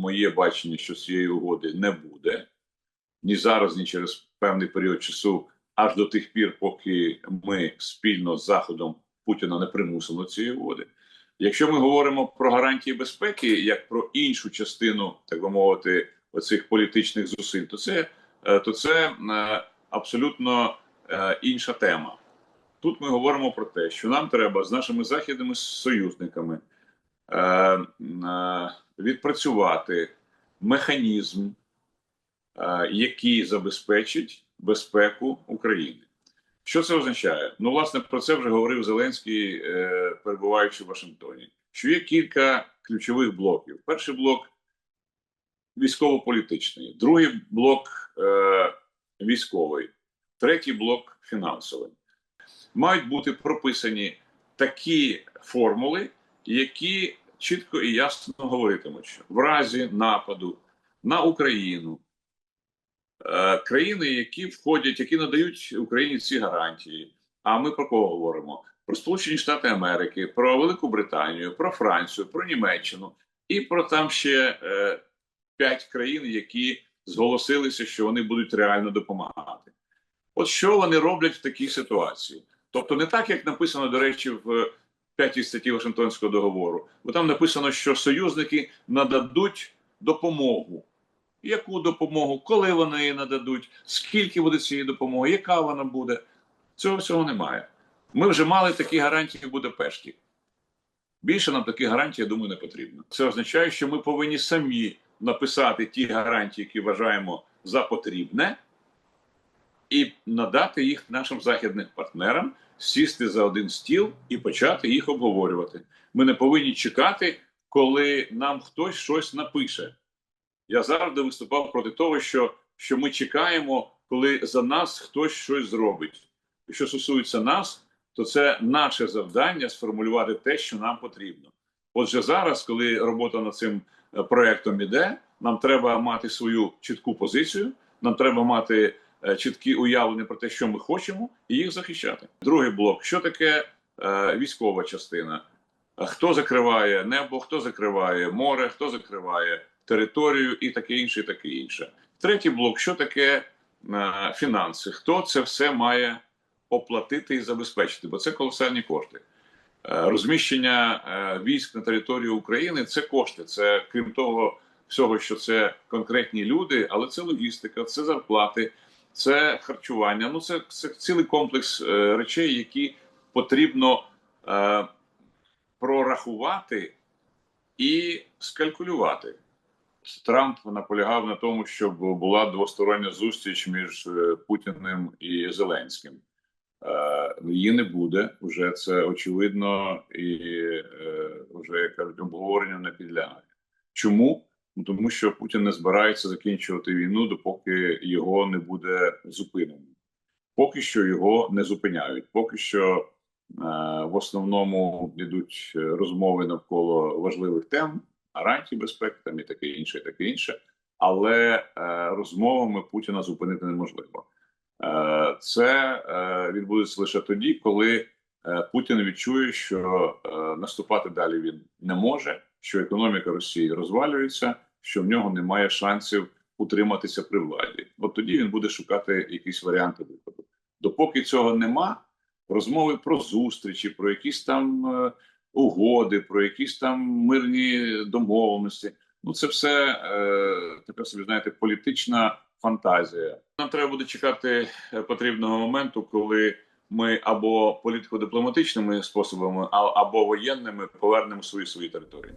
моє бачення, що цієї угоди не буде ні зараз, ні через певний період часу, аж до тих пір, поки ми спільно з Заходом Путіна не примусимо цієї угоди. Якщо ми говоримо про гарантії безпеки, як про іншу частину, так би мовити, оцих політичних зусиль, то це, е, то це е, абсолютно е, інша тема. Тут ми говоримо про те, що нам треба з нашими західними союзниками відпрацювати механізм, е, який забезпечить безпеку України. Що це означає? Ну, власне, про це вже говорив Зеленський, е, перебуваючи в Вашингтоні. Що є кілька ключових блоків. Перший блок військово-політичний, другий блок е, військовий, третій блок фінансовий. Мають бути прописані такі формули, які чітко і ясно говоритимуть, що в разі нападу на Україну е, країни, які входять, які надають Україні ці гарантії. А ми про кого говоримо? Про Сполучені Штати Америки, про Велику Британію, про Францію, про Німеччину і про там ще е, п'ять країн, які зголосилися, що вони будуть реально допомагати. От що вони роблять в такій ситуації? Тобто, не так, як написано, до речі, в п'ятій статті Вашингтонського договору, бо там написано, що союзники нададуть допомогу. Яку допомогу, коли вони її нададуть, скільки буде цієї допомоги, яка вона буде? Цього всього немає. Ми вже мали такі гарантії в Будапешті. Більше нам таких гарантій, я думаю, не потрібно. Це означає, що ми повинні самі написати ті гарантії, які вважаємо за потрібне, і надати їх нашим західним партнерам, сісти за один стіл і почати їх обговорювати. Ми не повинні чекати, коли нам хтось щось напише. Я завжди виступав проти того, що, що ми чекаємо, коли за нас хтось щось зробить. І що стосується нас, то це наше завдання сформулювати те, що нам потрібно. Отже, зараз, коли робота над цим е, проектом іде, нам треба мати свою чітку позицію, нам треба мати чіткі уявлення про те, що ми хочемо, і їх захищати. Другий блок: що таке е, військова частина? Е, Хто закриває небо, хто закриває море, хто закриває територію і таке інше, і таке інше. Третій блок: що таке е, фінанси? Хто це все має оплатити і забезпечити? Бо це колосальні кошти. Е, Розміщення е, військ на території України це кошти. Це крім того, всього, що це конкретні люди, але це логістика, це зарплати, це харчування. Ну це, це цілий комплекс е, речей, які потрібно е, прорахувати і скалькулювати. Трамп наполягав на тому, щоб була двостороння зустріч між е, Путіним і Зеленським. Е, Її не буде вже це очевидно, і е, вже кажуть, обговоренню не підлягає. Чому? Ну, тому що Путін не збирається закінчувати війну, допоки його не буде зупинено. Поки що його не зупиняють. Поки що е, в основному йдуть розмови навколо важливих тем, гарантій безпеки там і таке інше, і таке інше. Але е, розмовами Путіна зупинити неможливо. Е, це е, відбудеться лише тоді, коли е, Путін відчує, що е, наступати далі він не може, що економіка Росії розвалюється, що в нього немає шансів утриматися при владі. От тоді він буде шукати якісь варіанти виходу. Допоки цього нема, розмови про зустрічі, про якісь там е, угоди, про якісь там мирні домовленості. Ну, це все е, таке собі знаєте, політична фантазія. Нам треба буде чекати е, потрібного моменту, коли ми або політико-дипломатичними способами, або воєнними повернемо свої свої території.